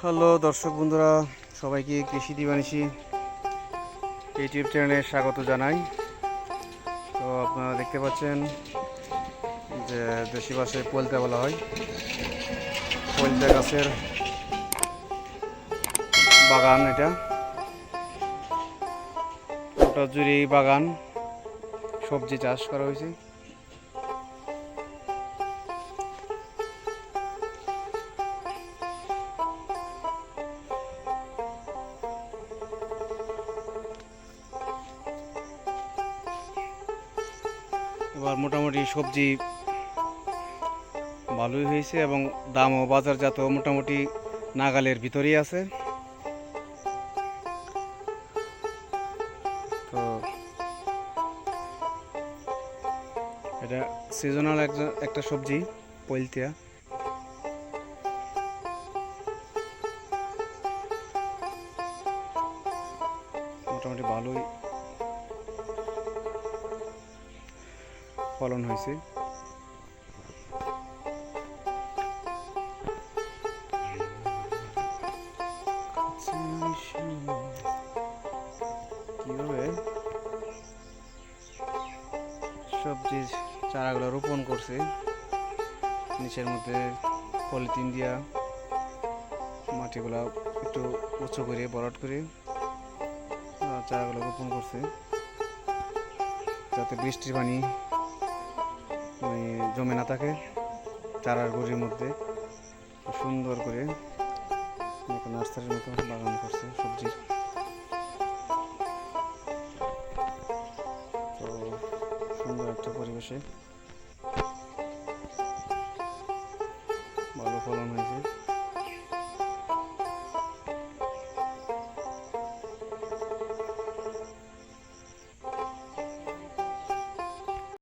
Hello দর্শক বন্ধুরা, সবাইকে কৃষি দিবানিশি ইউটিউব চ্যানেলে স্বাগত জানাই। তো আপনারা দেখতে পাচ্ছেন যে দেশি ভাষায় পলতে বলা হয়। পলতে গাছের বাগান এটা। ওটা জুড়ে বাগান, সবজি চাষ করা হয়েছে। এবার মোটামুটি সবজি ভালোই হয়েছে এবং দামও বাজারজাত মোটামুটি নাগালের ভিতরেই আছে। তো এটা সিজনাল একটা একটা সবজি, পলতিয়া। মোটামুটি ভালোই ফলন হয়েছে। সবজির চারাগুলো রোপণ করছে? নিচের মধ্যে পলিথিন দিয়া মাটিগুলো একটু উঁচু করে বরট করে চারাগুলো রোপণ করছে। যাতে বৃষ্টির পানি মানে জমে না থাকে চারার গুড়ির মধ্যে। সুন্দর করে নার্সারির মতো বাগান করছে সবজির। তো সুন্দর একটা পরিবেশে।